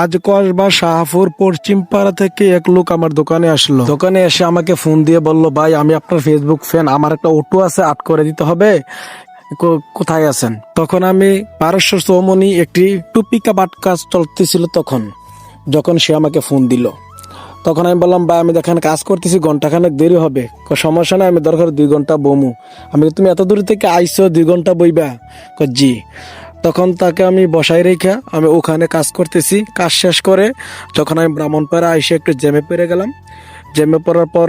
আজ কসবা, শাহপুর পশ্চিম পাড়া থেকে এক লোক আমার দোকানে আসলো। দোকানে এসে আমাকে ফোন দিয়ে বলল, ভাই, আমি আপনার ফেসবুক ফ্যান আমার একটা অটো আছে আট করে দিতে হবে। কোথায় আছেন? তখন আমি পারস্য চৌমনি একটি টুপিকা বাট কাজ চলতেছিল তখন, যখন সে আমাকে ফোন দিল। তখন আমি বললাম, ভাই, আমি দেখেন কাজ করতেছি ঘন্টাখানেক দেরি হবে। সমস্যা নাই, আমি দরকার দুই ঘণ্টা বমু। আমি তুমি এত দূর থেকে আইসো দুই ঘণ্টা বইবা? জি। তখন তাকে আমি বসাই রেখে আমি ওখানে কাজ করতেছি, কাজ শেষ করে যখন আমি ব্রাহ্মণপাড়া এসে একটু জ্যামে পেরে গেলাম। জ্যামে পড়ার পর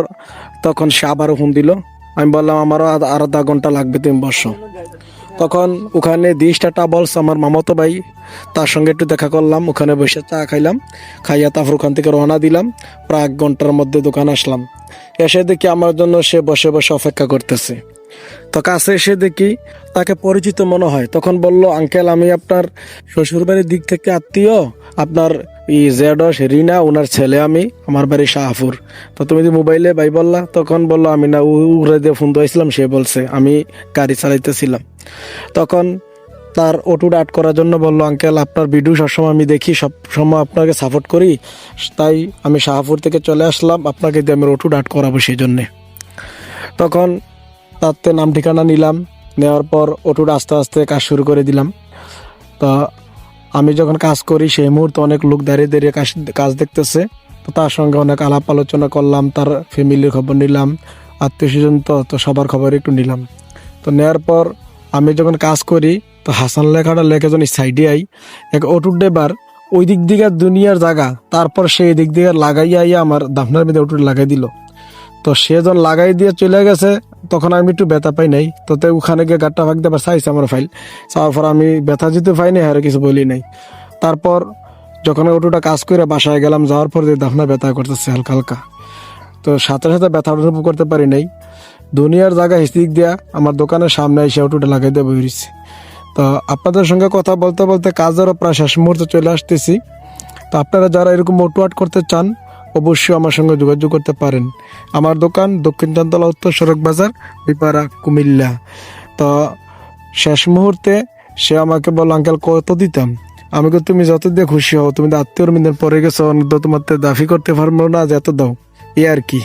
তখন সে আবারও ফোন দিল। আমি বললাম, আমারও আর আধা ঘণ্টা লাগবে, তুমি বসো। তখন ওখানে দিশটা টাবলস আমার মামাতো ভাই, তার সঙ্গে একটু দেখা করলাম, ওখানে বসে চা খাইলাম, খাইয়া তারপর ওখান থেকে রওনা দিলাম। প্রায় এক ঘণ্টার মধ্যে দোকান আসলাম। এসে দেখি আমার জন্য সে বসে বসে অপেক্ষা করতেছে। তো কাছে এসে দেখি তাকে পরিচিত মনে হয়। তখন বলল, আঙ্কেল, আমি আপনার শ্বশুরবাড়ির দিক থেকে আত্মীয়। আপনার ই জেডস, রিনা ওনার ছেলে আমি, আমার বাড়ি শাহপুর। তো তুমি যদি মোবাইলে ভাই বললা, তখন বলল, আমি না উড়ে দিয়ে ফোন দিয়েছিলাম সে বলছে, আমি গাড়ি চালাইতেছিলাম। তখন তার অটুটা আট করার জন্য বলল আঙ্কেল আপনার ভিডিও সবসময় আমি দেখি সব সময় আপনাকে সাপোর্ট করি। তাই আমি শাহপুর থেকে চলে আসলাম। আপনাকে দিয়ে আমি অটুটা আট করাবো সেই জন্যে তখন তাতে নাম ঠিকানা নিলাম। নেওয়ার পর অটুটা আস্তে আস্তে কাজ শুরু করে দিলাম। তো আমি যখন কাজ করি, সেই মুহূর্তে অনেক লোক দাঁড়িয়ে দাঁড়িয়ে কাজ কাজ দেখতেছে। তো তার সঙ্গে অনেক আলাপ আলোচনা করলাম, তার ফ্যামিলির খবর নিলাম, আত্মীয় স্বজন তো তো সবার খবর একটু নিলাম। তো নেওয়ার পর আমি যখন কাজ করি তো হাসান লেখাটা লেখে যখন সাইডে আই। এক অটুট ডেবার ওই দিক দিকে দুনিয়ার জায়গা তারপর সেই দিক দিকে লাগাইয়া আইয়া আমার দাফনার মধ্যে অটুট লাগাই দিল। তো সে যখন লাগাই দিয়ে চলে গেছে, তখন আমি একটু ব্যথা পাই নাই। তো ওখানে গিয়ে গাট্টা ভাগ দেবার চাইছে আমার ফাইল। চাওয়ার পর আমি ব্যথা যেতে পাই নাই, আর কিছু বলি নাই। তারপর যখন অটোটা কাজ করে বাসায় গেলাম, যাওয়ার পর দাফনা ব্যথা করতেছে হালকা হালকা। তো সাথে সাথে ব্যথা অনুভব করতে পারি নাই। দুনিয়ার জায়গা হিসিক দিয়া আমার দোকানের সামনে এসে অটোটা লাগাই দিয়ে বইছি তো আপনাদের সঙ্গে কথা বলতে বলতে কাজেরও প্রায় শেষ মুহূর্তে চলে আসতেছি। তো আপনারা যারা এরকম অটো আট করতে চান অবশ্যই আমার সঙ্গে যোগাযোগ করতে পারেন। আমার দোকান দক্ষিণ চান্দলা উত্তর সড়ক বাজার বিপাড়া কুমিল্লা। তো শেষ মুহূর্তে সে আমাকে বলল আঙ্কেল কত দিতাম? আমি কই, তুমি যত দিয়ে খুশি হও তুমি আত্মীয় মিনের পরে গেছো তোমার দাফি করতে পারব না যে এত দাও। এ আর কি।